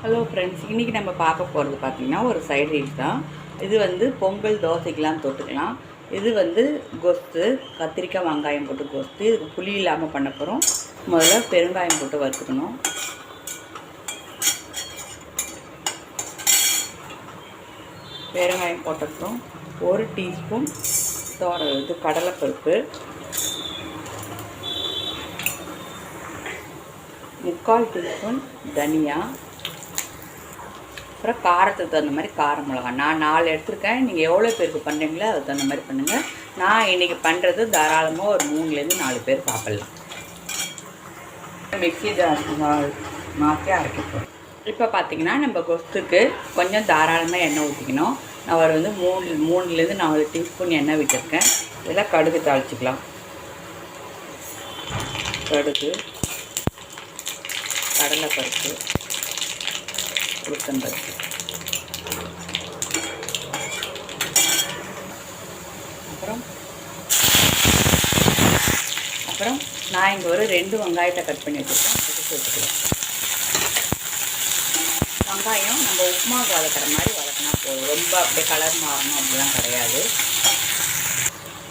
Hello friends இன்றைக்கி நம்ம பார்க்க போகிறது பார்த்திங்கன்னா ஒரு சைடு டிஷ் தான். இது வந்து பொங்கல் தோசைக்கெலாம் தொட்டுக்கலாம். இது வந்து கொஸ்து கத்திரிக்காய் வெங்காயம் போட்டு கொஸ்து இதுக்கு புளி இல்லாமல் பண்ண போகிறோம் முதல்ல பெருங்காயம் போட்டு வறுத்துக்கணும். பெருங்காயம் போட்டப்புறம் ஒரு டீஸ்பூன் தோர இது கடலைப்பருப்பு. முக்கால் டீஸ்பூன் தனியா அப்புறம் காரத்துக்கு தகுந்த மாதிரி கார மிளகா. நான் நாலு எடுத்திருக்கேன். நீங்கள் எவ்வளோ பேருக்கு பண்ணுறீங்களோ அதுக்கு தகுந்த மாதிரி பண்ணுங்கள் நான் இன்றைக்கி பண்ணுறது தாராளமாக ஒரு மூணுலேருந்து நாலு பேர் சாப்பிட்லாம். மிக்ஸி மாற்றி அரைக்கப்போம் இப்போ பார்த்தீங்கன்னா நம்ம கொஸ்துக்கு கொஞ்சம் தாராளமாக எண்ணெய் ஊற்றிக்கணும் நான் ஒரு வந்து மூணு மூணுலேருந்து நாலு டீஸ்பூன் எண்ணெய் விட்டுருக்கேன். இதெல்லாம் கடுகு தாளிச்சிக்கலாம். கடுகு கடலைப்பருப்பு. உளுத்தம்பருப்பு அப்புறம்? அப்புறம் நான் இங்கே ஒரு ரெண்டு வெங்காயத்தை கட் பண்ணி வச்சுருக்கேன். அது சேர்த்துக்கலாம் வெங்காயம் நம்ம உப்புமாவுக்கு வளர்க்குற மாதிரி வளர்க்கணும் போதும். ரொம்ப அப்படியே கலர் மாறணும் அப்படிலாம் கிடையாது.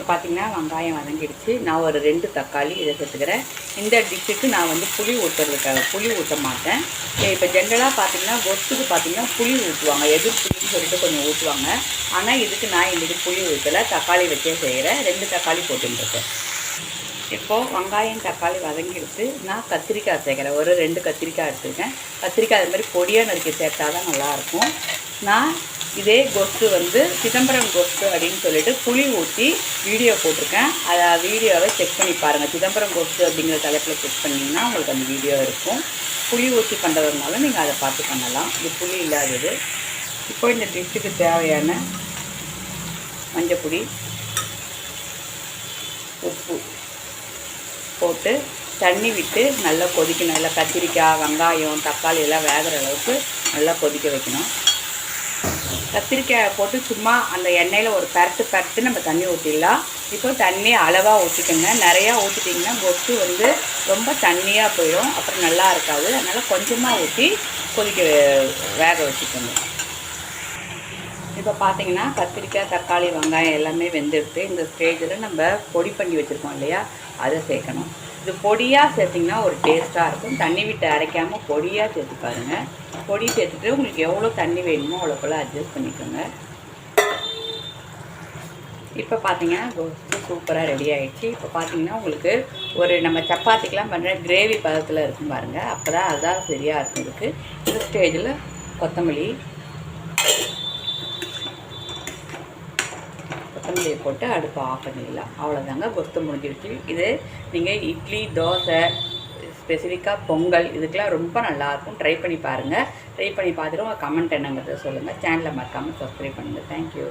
பார்த்தீங்கன்னா வெங்காயம் வதங்கிடுச்சு. நான் ஒரு ரெண்டு தக்காளி இதை சேர்த்துக்கிறேன். இந்த டிஷ்ஷுக்கு நான் வந்து புளி ஊற்றுறதுக்காக புளி ஊற்ற மாட்டேன். இப்போ ஜென்ரலாக பார்த்தீங்கன்னா ஒத்துக்கு பார்த்தீங்கன்னா புளி ஊற்றுவாங்க எதிர் புளின்னு சொல்லிட்டு கொஞ்சம் ஊற்றுவாங்க ஆனால் இதுக்கு நான் இன்றைக்கி புளி ஊற்றலை தக்காளி வச்சே செய்கிறேன் ரெண்டு தக்காளி போட்டுருக்கேன் இப்போது வெங்காயம் தக்காளி வதங்கிடுச்சு. நான் கத்திரிக்காய் சேர்க்குறேன். ஒரு ரெண்டு கத்திரிக்காய் எடுத்துருக்கேன். கத்திரிக்காய் அது மாதிரி பொடியாக நறுக்கி சேர்த்தா தான் நல்லாயிருக்கும். நான் இதே கொஸ்து வந்து சிதம்பரம் கொஸ்து அப்படின்னு சொல்லிட்டு புளி ஊற்றி வீடியோ போட்டிருக்கேன். அதை வீடியோவை செக் பண்ணி பாருங்கள் சிதம்பரம் கொஸ்து அப்படிங்கிற தலைப்பில் செக் பண்ணிங்கன்னா உங்களுக்கு அந்த வீடியோ இருக்கும். புளி ஊற்றி பண்ணுறதுனால நீங்கள் அதை பார்த்து பண்ணலாம். இது புளி இல்லாதது. இப்போ இந்த டிஷ்ஷுக்கு தேவையான மஞ்சப்பொடி உப்பு போட்டு தண்ணி விட்டு நல்லா கொதிக்கணும். நல்லா கத்திரிக்காய் வெங்காயம் தக்காளி எல்லாம் வேகிற அளவுக்கு நல்லா கொதிக்க வைக்கணும். கத்திரிக்காயை போட்டு சும்மா அந்த எண்ணெயில் ஒரு பரட்டு பரட்டு நம்ம தண்ணி ஊற்றிடலாம் இப்போ தண்ணி அளவாக ஊற்றிக்கோங்க நிறையா ஊற்றிட்டிங்கன்னா கொத்து வந்து ரொம்ப தண்ணியாக போயிடும். அப்புறம் நல்லா இருக்காது. அதனால் கொஞ்சமாக ஊற்றி கொதிக்க வேக வச்சுக்கோங்க. இப்போ பார்த்தீங்கன்னா கத்திரிக்காய் தக்காளி வெங்காயம் எல்லாமே வெந்துடுத்து இந்த ஸ்டேஜில் நம்ம பொடி பண்ணி வச்சுருக்கோம் இல்லையா? அதை சேர்க்கணும். இது பொடியாக சேர்த்திங்கன்னா ஒரு டேஸ்ட்டாக இருக்கும். தண்ணி விட்டு அரைக்காமல் பொடியாக சேர்த்து பாருங்கள் பொடி சேர்த்துட்டு உங்களுக்கு எவ்வளோ தண்ணி வேணுமோ அவ்வளோக்குள்ள அட்ஜஸ்ட் பண்ணிக்கோங்க. இப்போ பார்த்தீங்கன்னா கோஸ்ட்டு சூப்பராக ரெடி ஆகிடுச்சு இப்போ பார்த்தீங்கன்னா உங்களுக்கு ஒரு நம்ம சப்பாத்திக்கெலாம் பண்ணுற கிரேவி பதத்தில் இருக்கும் பாருங்கள் அப்போ தான் அதுதான் சரியாக இருக்கும் இதுக்கு. இந்த ஸ்டேஜில் கொத்தமல்லி கொத்தமல்லியை போட்டு அடுப்பு ஆஃப் பண்ணிடலாம். அவ்வளோதாங்க கொத்து முடிஞ்சிருச்சு இது நீங்கள் இட்லி தோசை ஸ்பெசிஃபிக்காக பொங்கல் இதுக்கெலாம் ரொம்ப நல்லாயிருக்கும். ட்ரை பண்ணி பாருங்கள் ட்ரை பண்ணி பார்த்துட்டு உங்கள் கமெண்ட் என்னங்கிறத சொல்லுங்கள் சேனலை மறக்காமல் சப்ஸ்கிரைப் பண்ணுங்கள் தேங்க்யூ